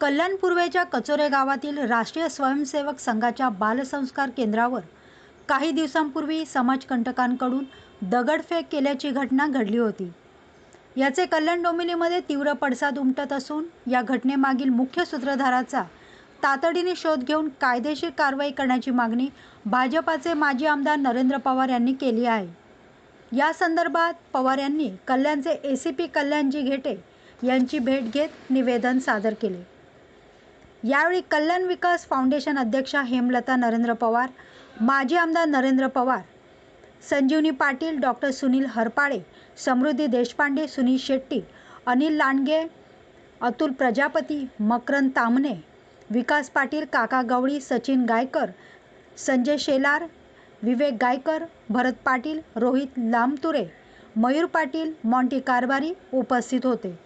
कल्याण पूर्वेच्या कचोरे गावातील राष्ट्रीय स्वयंसेवक संघाच्या बालसंस्कार केंद्रावर काही दिवसांपूर्वी समाजकंटकांकडून दगडफेक केल्याची घटना घडली होती. याचे कल्याण डोंबिवलीमध्ये तीव्र पडसाद उमटत असून या घटनेमागील मुख्य सूत्रधाराचा तातडीने शोध घेऊन कायदेशीर कारवाई करण्याची मागणी भाजपाचे माजी आमदार नरेंद्र पवार यांनी केली आहे. या संदर्भात पवार यांनी कल्याणचे A C P Kalyanji Ghete यांची भेट घेत निवेदन सादर केले. यावेळी कल्याण विकास फाउंडेशन अध्यक्षा हेमलता नरेंद्र पवार माजी आमदार नरेंद्र पवार संजीवनी पाटील डॉक्टर सुनील हरपाळे समृद्धी देशपांडे सुनील शेट्टी अनिल लांडगे अतुल प्रजापती मकरंद तामणे विकास पाटील काका गवळी सचिन गायकर संजय शेलार विवेक गायकर भरत पाटील रोहित लामतुरे मयूर पाटील मॉन्टी कारभारी उपस्थित होते.